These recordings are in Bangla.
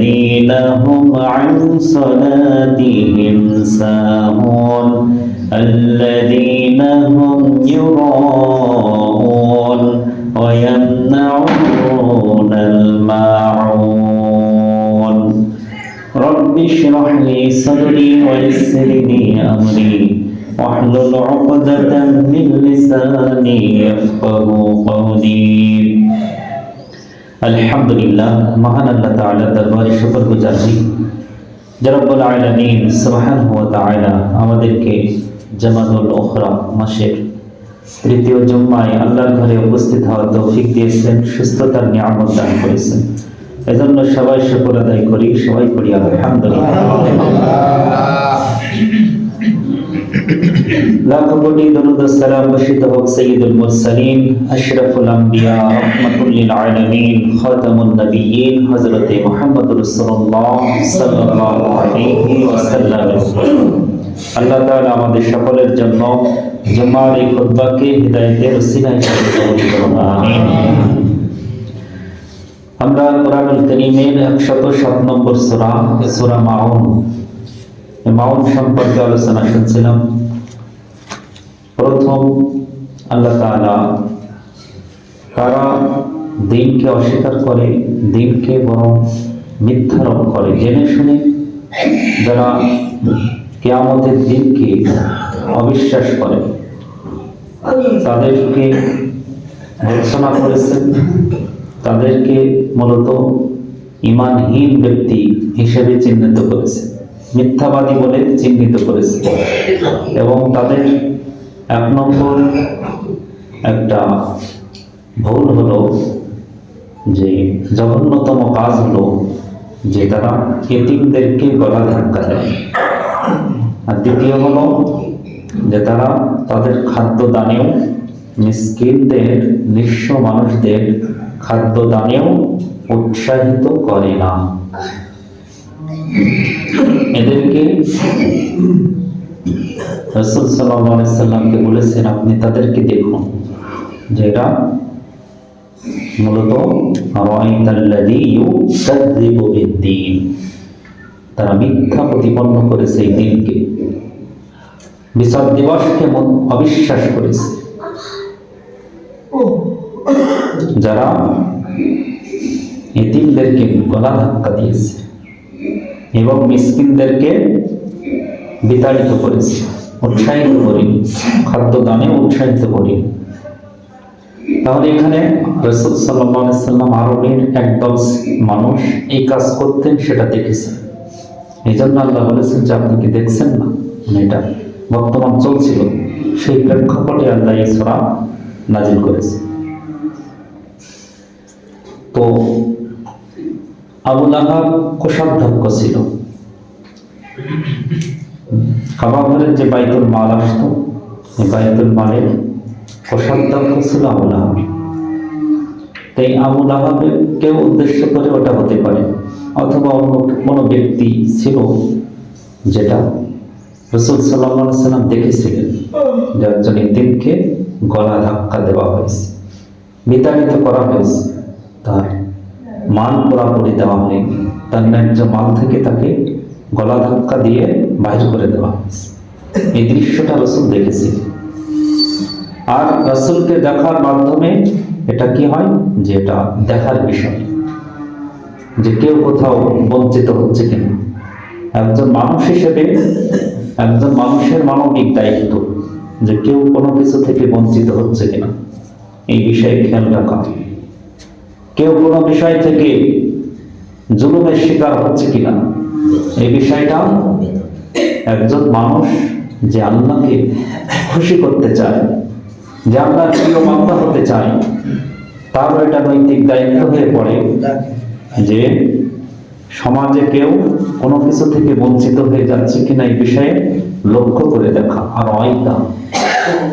الذين هم عن صلاتهم ساهون. الذين هم يراءون ويمنعون الماعون. رب اشرح لي صدري ويسر لي أمري. واحلل عقدة من لساني يفقه قولي. আলহামদুলিল্লাহ, মহান আল্লাহ তাআলা দরবারে শুকর গুজারি যে রব্বুল আলামিন সুবহানাহু ওয়া তাআলা আমাদেরকে জামাতুল উখরা মাসের তৃতীয় জুম্মায় আল্লাহর ঘরে উপস্থিত হওয়ার তৌফিক দিয়েছেন, সুস্থতার নিয়ামত দান করেছেন। এজন্য সবাই শুকর আদায় করি, সবাই করি আলহামদুলিল্লাহ। লাখ কোটি দরুদ সালাম বর্ষিত হোক সৈয়দুল মুরসালিন, আশরাফুল আম্বিয়া রাহমাতুল লিল আলামিন, খাতামুন নবিয়্যিন, হযরতে মুহাম্মদ রাসূলুল্লাহ সাল্লাল্লাহু আলাইহি ওয়াসাল্লাম। আল্লাহ তাআলা আমাদের সকলের জন্য জুমার এই খুতবাকে হিদায়াতের ওসিলা হিসেবে কবুল করুন, আমিন। আমরা কোরআনুল কারীমের 107 নম্বর সূরা সূরা মাউন। মাউন সম্পর্কে আলোচনা শুনছিলাম। প্রথম আল্লাহ তাআলা তারা দিনকে অস্বীকার করে, দিনকে বরং মিথ্যারোপ করে। জেনে শুনে যারা কেয়ামতের দিনকে অবিশ্বাস করে, তাদেরকে ভর্সনা করেছেন, তাদেরকে মূলত ইমানহীন ব্যক্তি হিসেবে চিহ্নিত করেছে। মিথ্যাবাদী বলে চিহ্নিত করেছে। এবং তাদের এক নম্বর, একটা ভুল হলো যে জঘন্যতম কাজ হলো যে তারা এতিমদেরকে গলা ধাক্কা দেয়। আর দ্বিতীয় হলো যে তারা তাদের খাদ্য দানেও মিসকিনদের, নিঃস্ব মানুষদের খাদ্য দানেও উৎসাহিত করে না। এদেরকে রসুল সাল্লামকে বলেছেন, আপনি তাদেরকে দেখুন যে মূলত তারা মিথ্যা প্রতিপন্ন করেছে এই দিনকে। বিচার দিবসকে অবিশ্বাস করেছে। যারা এতিমদেরকে গলা ধাক্কা দিয়েছে এবং মিসকিনদেরকে বিতাড়িত করেছে, উৎসাহিত করি, খাদ্য দানে উৎসাহিত করি। তাহলে এখানে রসুল সাল্লাম আরবের একদল মানুষ এই কাজ করতেন, সেটা দেখেছেন। এই জন্য আল্লাহ বলেছেন যে, আপনি কি দেখছেন না? মানে এটা বর্তমান চলছিল। সেই প্রেক্ষাপটে আল্লাহ এই সরা নাজিল করেছে। তো আবুল আহাব কোষাধ্যক্ষ ছিল। কাবাঘরের যে বাইতুল মাল আসতো, এই বাইতুল মালের কোষাধ্যক্ষ ছিল আবুল আহাব। তাই আবুল আহাবকে উদ্দেশ্য করে ওটা হতে পারে, অথবা অন্য কোনো ব্যক্তি ছিল যেটা রসুল সাল্লাহ সাল্লাম দেখেছিলেন যে একজন ইতিমকে গলা ধাক্কা দেওয়া হয়েছে, বিতাড়িত করা হয়েছে, তার মাল পুরাপুরি দেওয়া হয়নি, তার ন্যায্য মাল থেকে তাকে গলা ধাক্কা দিয়ে বাইর করে দেওয়া হয়েছে। এই দৃশ্যটা রসুল দেখেছি। আর রসুলকে দেখার মাধ্যমে এটা কি হয়? যে এটা দেখার বিষয়। যে কেউ কোথাও বঞ্চিত হচ্ছে কিনা। একজন মানুষ হিসেবে, একজন মানুষের মানবিক দায়িত্ব যে কেউ কোনো কিছু থেকে বঞ্চিত হচ্ছে কিনা। এই বিষয়ে খেয়াল রাখা। কেউ কোনো বিষয় থেকে জুলুমের শিকার হচ্ছে কিনা। এই বিষয়টা একজন মানুষ যে আল্লাহকে খুশি করতে চায়, যে আল্লাহর প্রিয় বান্দা হতে চায়, তারও এটা নৈতিক দায়িত্ব হয়ে পড়ে যে সমাজে কেউ কোনো কিছু থেকে বঞ্চিত হয়ে যাচ্ছে কিনা এই বিষয়ে লক্ষ্য করে দেখা। আর অয়তা,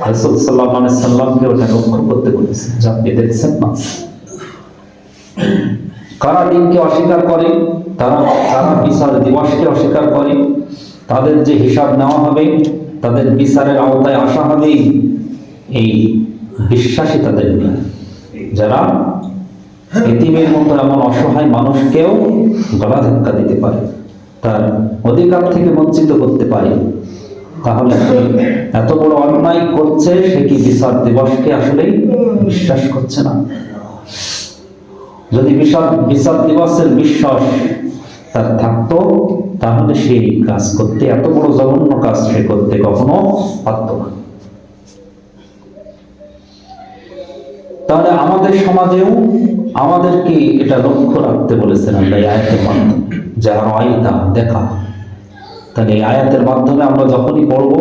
রসুল সাল্লাহ সাল্লামকে ওটা লক্ষ্য করতে বলেছে। যা আপনি দেখছেন না। কারা দিনকে অস্বীকার করে? তারা তারা বিচার দিবসকে অস্বীকার করে। তাদের যে হিসাব নেওয়া হবে, তাদের বিচারের আওতায় আসা হবে, এই বিশ্বাসী তাদের নিয়ে যারা এতিমের মতো এমন অসহায় মানুষকেও গলা ধাক্কা দিতে পারে, তার অধিকার থেকে বঞ্চিত করতে পারে, তাহলে এত বড় অন্যায় করছে, সে কি বিচার দিবসকে আসলেই বিশ্বাস করছে না? যদি বিচার বিচার দিবসের বিশ্বাস তার থাকতো, তাহলে সেই কাজ করতে, এত বড় জঘন্য কাজ সে করতে কখনো পারত না। তাহলে আমাদের সমাজেও আমাদেরকে এটা লক্ষ্য রাখতে বলেছেন আল্লাহ আয়াতের মাধ্যমে, যারা আয়তা দেখা। তাহলে এই আয়াতের মাধ্যমে আমরা যখনই পড়ব,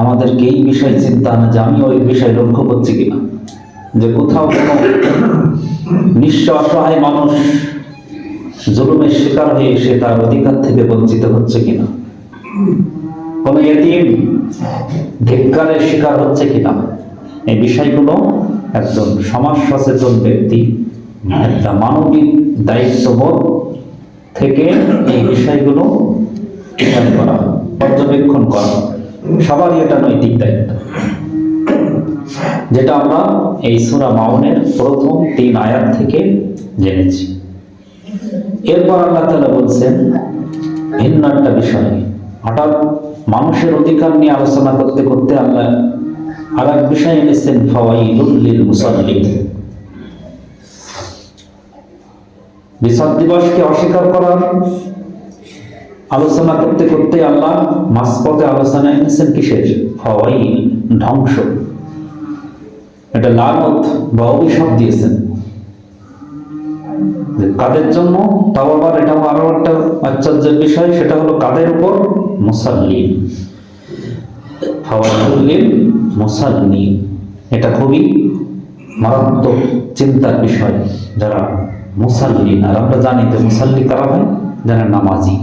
আমাদেরকে এই বিষয়ে চিন্তা না যে আমি ওই বিষয়ে লক্ষ্য করছি কিনা। যে কোথাও কোনো নিঃস্ব অসহায় মানুষ জুলুমের শিকার হয়ে সে তার অধিকার থেকে বঞ্চিত হচ্ছে কিনা? কোন এটিএম ধিক্কারের শিকার হচ্ছে কিনা? এই বিষয়গুলো একজন সমাজ সচেতন ব্যক্তি, একটা মানবিক দায়িত্ববোধ থেকে এই বিষয়গুলো করা, পর্যবেক্ষণ করা সবারই এটা নৈতিক দায়িত্ব। যেটা আমরা এই সুরা মাউনের প্রথম তিন আয়াত থেকে জেনেছি। এরপর আল্লাহ তাআলা বলছেন, ভিন্ন একটা বিষয়। হঠাৎ মানুষের অধিকার নিয়ে আলোচনা করতে করতে আল্লাহ আর এক বিষয় এনেছেন ফাওয়াইলুল লিল মুসাল্লিন। দিবসকে অস্বীকার করার আলোচনা করতে করতে আল্লাহ মাঝপথে আলোচনা এনেছেন কিসের? ফাওয়াইল, ধ্বংস। এটা লানত বা অভিশাপ দিয়েছেন। কাদের জন্য? তাও আবার এটা আরও একটা আশ্চর্যের বিষয়, সেটা হলো কাদের উপর? মুসাল্লিম ফাওয়াইলুল মুসাল্লিম এটা খুবই মারাত্মক চিন্তার বিষয়, যারা মুসাল্লিন। আর আমরা জানি যে মুসাল্লি কারা হয়? যারা নামাজি।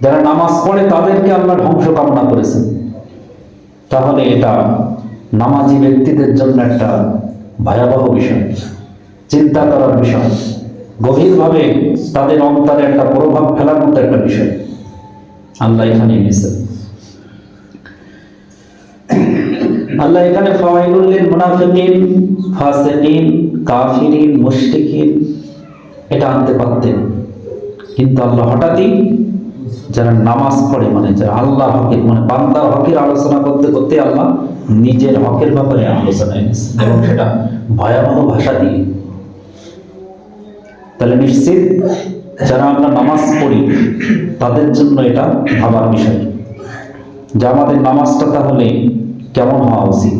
যারা নামাজ পড়ে, তাদেরকে আল্লাহ ধ্বংস কামনা করেছেন। তাহলে এটা নামাজি ব্যক্তিদের জন্য একটা ভয়াবহ বিষয়। চিন্তা করার বিষয়। গভীরভাবে তাদের অন্তরে একটা প্রভাব ফেলার মতো একটা বিষয়। আল্লাহ এখানে এনেছেন আল্লাহ এখানে ফাওয়াইলুল লিল মুনাফিকিন, ফাসিকিন, কাফিরিন, মুশরিকিন, এটা আনতে পারতেন। কিন্তু আল্লাহ হঠাৎই যারা নামাজ পড়ে মানে যারা আল্লাহ হকের মানে বান্দার হকের আলোচনা করতে করতে আল্লাহ নিজের হকের ব্যাপারে আলোচনা এনেছে। এবং সেটা ভয়াবহ ভাষা দিয়ে তাহলে নিশ্চিত যারা আমরা নামাজ পড়ি, তাদের জন্য এটা ভাবার বিষয়। যে আমাদের নামাজটা তাহলে কেমন হওয়া উচিত?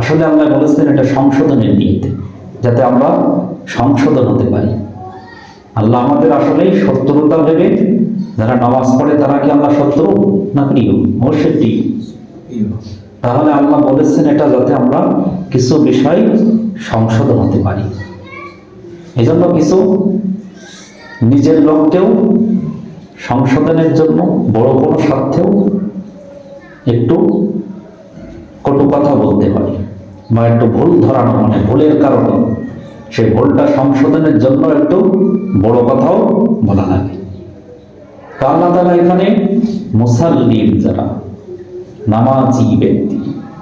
আসলে আল্লাহ বলেছেন এটা সংশোধনের নিয়তে যাতে আমরা সংশোধন হতে পারি। আল্লাহ আমাদের আসলেই শত্রুতা ভেবে যারা নামাজ পড়ে, তারা কি আল্লাহ শত্রু না প্রিয়? অবশ্যই প্রিয় তাহলে আল্লাহ বলেছেন এটা যাতে আমরা কিছু বিষয় সংশোধন হতে পারি। এই জন্য কিছু? নিজের লোককেও সংশোধনের জন্য বড় কোনো স্বার্থেও একটু কটু কথা বলতে পারে বা একটু ভুল ধরানো মানে ভুলের কারণে সেই ভুলটা সংশোধনের জন্য একটু বড় কথাও বলা লাগে। তো আল্লাহ তাআলা এখানে মুসাল্লিম যারা, নামাজি ব্যক্তি,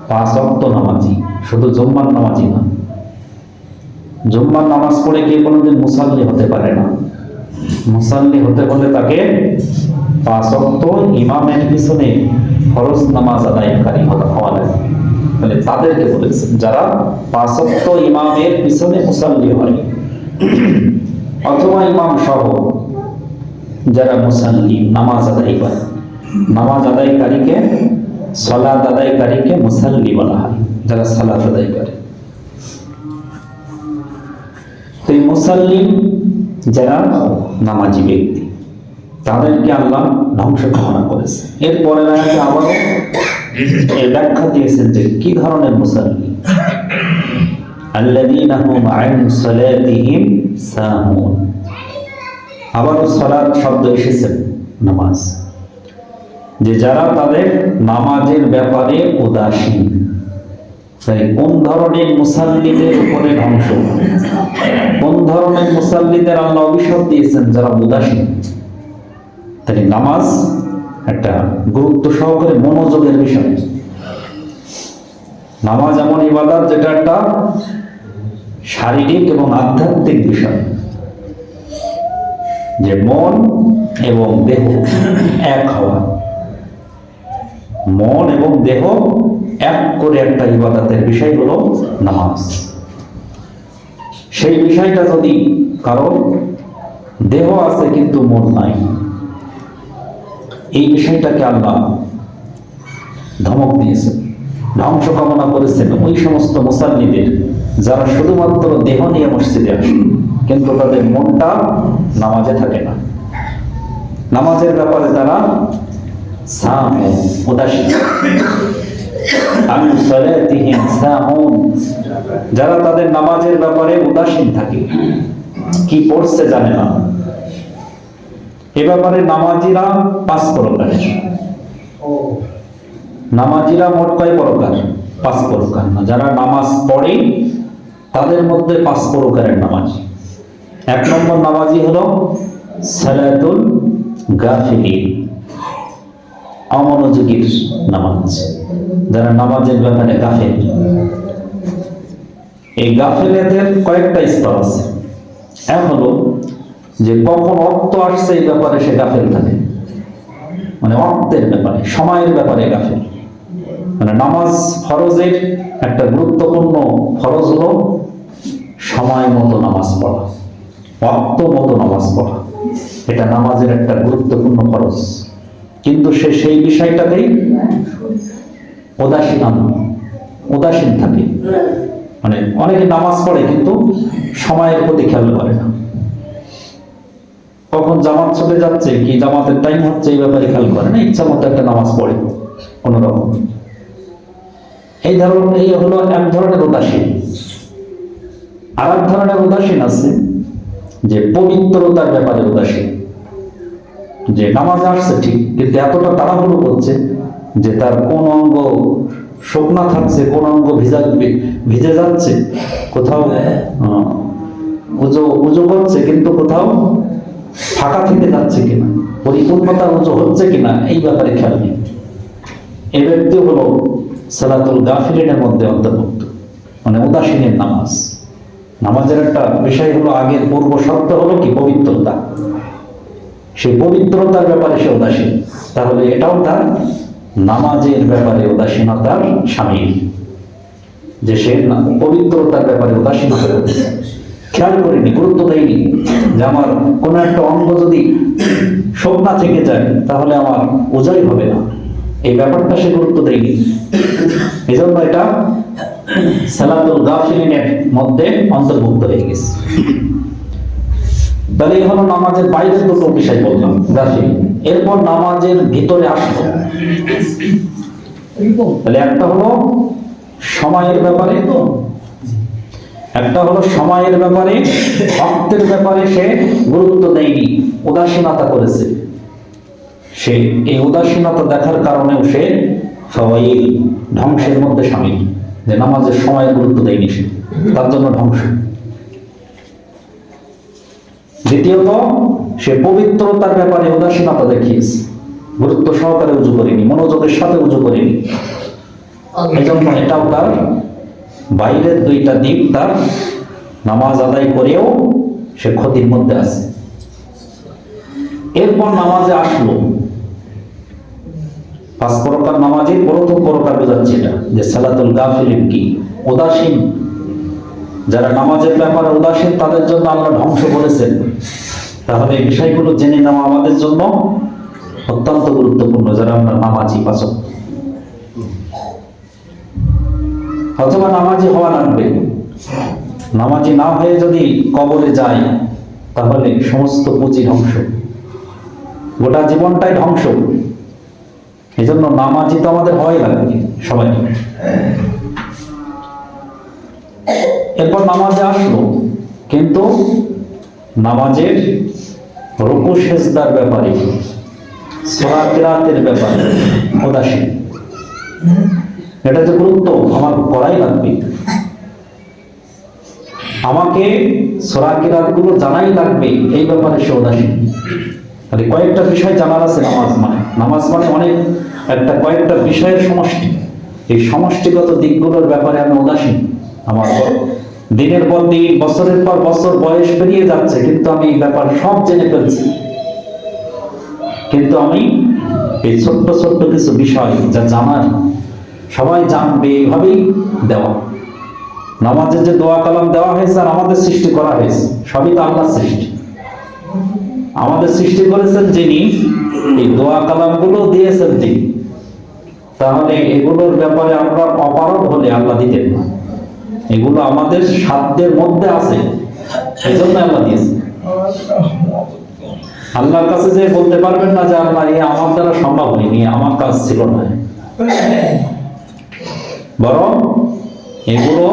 পাঁচ অক্ত নামাজি, শুধু জম্মার নামাজি না জুম্মার নামাজ পড়ে কে কোনোদিন মুসাল্লি হতে পারে না। মুসাল্লি হতে হলে তাকে পাঁচ অক্ত ইমামের পিছনে ফরজ নামাজ আদায়কারী হওয়া লাগে। তাহলে তাদেরকে বলেছেন যারা পাঁচ অক্ত ইমামের পিছনে মুসাল্লি হয়। অথবা ইমাম সহ যারা মুসাল্লি, নামাজ আদায় করে। নামাজ আদায়কারীকে সলাদ আদায়কারীকে মুসাল্লি বলা হয়, যারা সালাত আদায় করে। এই মুসাল্লিম যারা নামাজি ব্যক্তি, তাদেরকে আল্লাহ ধ্বংস কামনা করেছে। এরপরে এর ব্যাখ্যা দিয়েছেন যে কি ধরনের মুসাল্লি? শব্দ নামাজ। যে যারা তাদের নামাজের ব্যাপারে উদাসীন তাই কোন ধরনের মুসাল্লিদের উপরে ধ্বংস? কোন ধরনের মুসাল্লিদের আল্লাহ অভিশাপ দিয়েছেন যারা উদাসীন? তাই নামাজ একটা গুরুত্ব সহকারে মনোযোগের বিষয়। নামাজ এমন ইবাদত যেটা একটা শারীরিক এবং আধ্যাত্মিক বিষয়। যে মন এবং দেহ এক হওয়া। মন এবং দেহ এক করে একটা ইবাদতের বিষয় হলো নামাজ। সেই বিষয়টা যদি কারও দেহ আছে কিন্তু মন নাই, এই বিষয়টাকে আল্লাহ ধমক দিয়েছেন, ধ্বংস কামনা করেছেন। ওই সমস্ত মুসাল্লিদের যারা শুধুমাত্র দেহ নিয়ে মসজিদে আসে, কিন্তু তাদের মনটা নামাজে থাকে না। নামাজের ব্যাপারে তারা সাম উদাসীন। যারা তাদের নামাজের ব্যাপারে উদাসীন থাকে, কি পড়ছে জানে না। এ ব্যাপারে নামাজিরা পাঁচ প্রকারের নামাজিরা মোট কয় প্রকার? পাঁচ প্রকার না। যারা নামাজ পড়ে, তাদের মধ্যে পাঁচ প্রকারের নামাজ। এক নম্বর নামাজি হলো সালাতুল গাফিলিন, অমনোযোগীর নামাজ। যারা নামাজের ব্যাপারে গাফেল। এই গাফেলেদের কয়েকটা স্তর আছে। এক হলো যে কখন অর্থ আসছে এই ব্যাপারে সে গাফেল থাকে মানে অর্থের ব্যাপারে, সময়ের ব্যাপারে গাফেল। মানে নামাজ ফরজের একটা গুরুত্বপূর্ণ ফরজ হলো সময় মতো নামাজ পড়া, অর্থ মতো নামাজ পড়া। এটা নামাজের একটা গুরুত্বপূর্ণ ফরজ। কিন্তু সে সেই বিষয়টাতেই উদাসীন উদাসীন থাকে মানে অনেকে নামাজ পড়ে কিন্তু সময়ের প্রতি খেয়াল করে না। কখন জামাত চলে যাচ্ছে, কি জামাতের টাইম হচ্ছে, এই ব্যাপারে খেয়াল করে না, ইচ্ছা মতো একটা নামাজ পড়ে কোন রকম এই ধরনের, এই হলো এক ধরনের উদাসীন। আর এক ধরনের উদাসীন আছে যে পবিত্রতার ব্যাপারে উদাসীন। যে নামাজে আসছে ঠিক কিন্তু এতটা তাড়াহুড়ো করছে যে তার কোন অঙ্গ শুকনা থাকছে কোন অঙ্গ ভিজা ভিজে যাচ্ছে কোথাও উজু উজু করছে কিন্তু কোথাও ফাঁকা থেকে যাচ্ছে কিনা পরিপূর্ণতা উজু হচ্ছে কিনা এই ব্যাপারে খেয়াল নেই। এ ব্যক্তি হলো সালাতুল গাফিলিনের মধ্যে অন্তর্ভুক্ত মানে উদাসীনের নামাজ। নামাজের একটা বিষয় হলো আগের পূর্ব শর্ত হলো কি? পবিত্রতা। সেই পবিত্রতার ব্যাপারে সে উদাসীন। তাহলে এটাও তার নামাজের ব্যাপারে উদাসীনতার সামিল। যে সে পবিত্রতার ব্যাপারে উদাসীন করেছে। খেয়াল করিনি, গুরুত্ব দেয়নি যে আমার কোনো একটা অঙ্গ যদি শোকনা থেকে যায়, তাহলে আমার ওজাই হবে না। এই ব্যাপারটা সে গুরুত্ব দেয়নি এই জন্য এটা সালাতুল গাফিলিনের মধ্যে অন্তর্ভুক্ত হয়ে গেছে। তাহলে এই নামাজের বাইরে দুটো বিষয় বললাম গাফিল এরপর নামাজের ভিতরে আসলো। তাহলে একটা হলো সময়ের ব্যাপারে তো একটা হলো সময়ের ব্যাপারে ব্যাপারে সে গুরুত্ব দেয়নি, উদাসীনতা করেছে। সে এই উদাসীনতা দেখার কারণেও সে সবাই ধ্বংসের মধ্যে সামিল, যে নামাজের সময়ের গুরুত্ব দেয়নি সে, তার জন্য ধ্বংস। দ্বিতীয়ত সে পবিত্রতার ব্যাপারে উদাসীনতা দেখিয়েছে। গুরুত্ব সহকারে উজু করেনি মনোযোগের সাথে উজু করেনি। এই জন্য এটাও তার বাইরের দুইটা দিক তার নামাজ আদায় করেও সে ক্ষতির মধ্যে আছে। এরপর নামাজে আসলো। পাঁচ প্রকার নামাজের প্রথম প্রকার বোঝাচ্ছে এটা যে সালাতুল গাফিলিন কি? উদাসীন যারা নামাজের ব্যাপারে উদাসীন তাদের জন্য আল্লাহ ধ্বংস করেছেন। তাহলে এই বিষয়গুলো জেনে নেওয়া আমাদের জন্য। অত্যন্ত গুরুত্বপূর্ণ, যারা আমরা নামাজি, পাচক। অথবা নামাজি হওয়া লাগবে। নামাজি না হয়ে যদি কবরে যায় তাহলে সমস্ত পুঁজি ধ্বংস। গোটা জীবনটাই ধ্বংস। এই জন্য নামাজি তো আমাদের হওয়াই লাগবে সবাই। এরপর নামাজে আসলো। কিন্তু নামাজের রুকু সেজদার ব্যাপারে সোরা কিরাতের ব্যাপারে উদাসীন। এটা যে গুরুত্ব, আমার করাই লাগবে। আমাকে সোরা কিরাতগুলো জানাই লাগবে, এই ব্যাপারে সে উদাসীন। তাহলে কয়েকটা বিষয় জানার আছে নামাজ মানে। নামাজ মানে অনেক, একটা কয়েকটা বিষয়ের সমষ্টি। এই সমষ্টিগত দিকগুলোর ব্যাপারে আমি উদাসীন। আমার দিনের পর দিন, বছরের পর বছর বয়স পেরিয়ে যাচ্ছে, কিন্তু আমি এই ব্যাপার সব জেনে ফেলছি। কিন্তু আমি এই ছোট্ট ছোট্ট কিছু বিষয় যা জানার সবাই জানবে, এইভাবেই দেওয়া। নামাজে যে দোয়া কালাম দেওয়া হয়েছে আর আমাদের সৃষ্টি করা হয়েছে, সবই তো আল্লাহর সৃষ্টি। আমাদের সৃষ্টি করেছেন যিনি, এই দোয়া কালামগুলো দিয়েছেন তিনি। তাহলে এগুলোর ব্যাপারে আমরা অপারগ হলে আল্লাহ দিতেন না। এগুলো আমাদের সাধ্যের মধ্যে আছে। এই জন্য আল্লাহ দিয়েছেন আল্লাহর কাছে যে বলতে পারবেন না যে আল্লাহ এই আমার দ্বারা সম্ভব হয়নি, আমার কাজ ছিল না। বরং এগুলো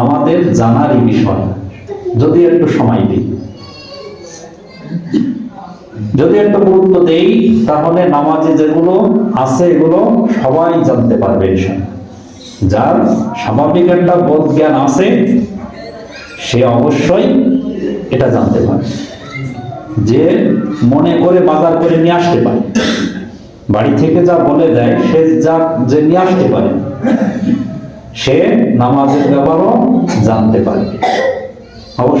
আমাদের জানারই বিষয়। যদি একটু সময় দিই। যদি একটু গুরুত্ব দেই, তাহলে নামাজে যেগুলো আছে, এগুলো সবাই জানতে পারবে, ইনশাআল্লাহ। যার স্বাভাবিক একটা বোধ জ্ঞান আছে, সে অবশ্যই এটা জানতে পারে। যে মনে করে বাজার করে নিয়ে আসতে পারে। বাড়ি থেকে যা বলে দেয়, সে যা যে নিয়ে আসতে পারে, সে নামাজের ব্যাপারও জানতে পারে। অবশ্যই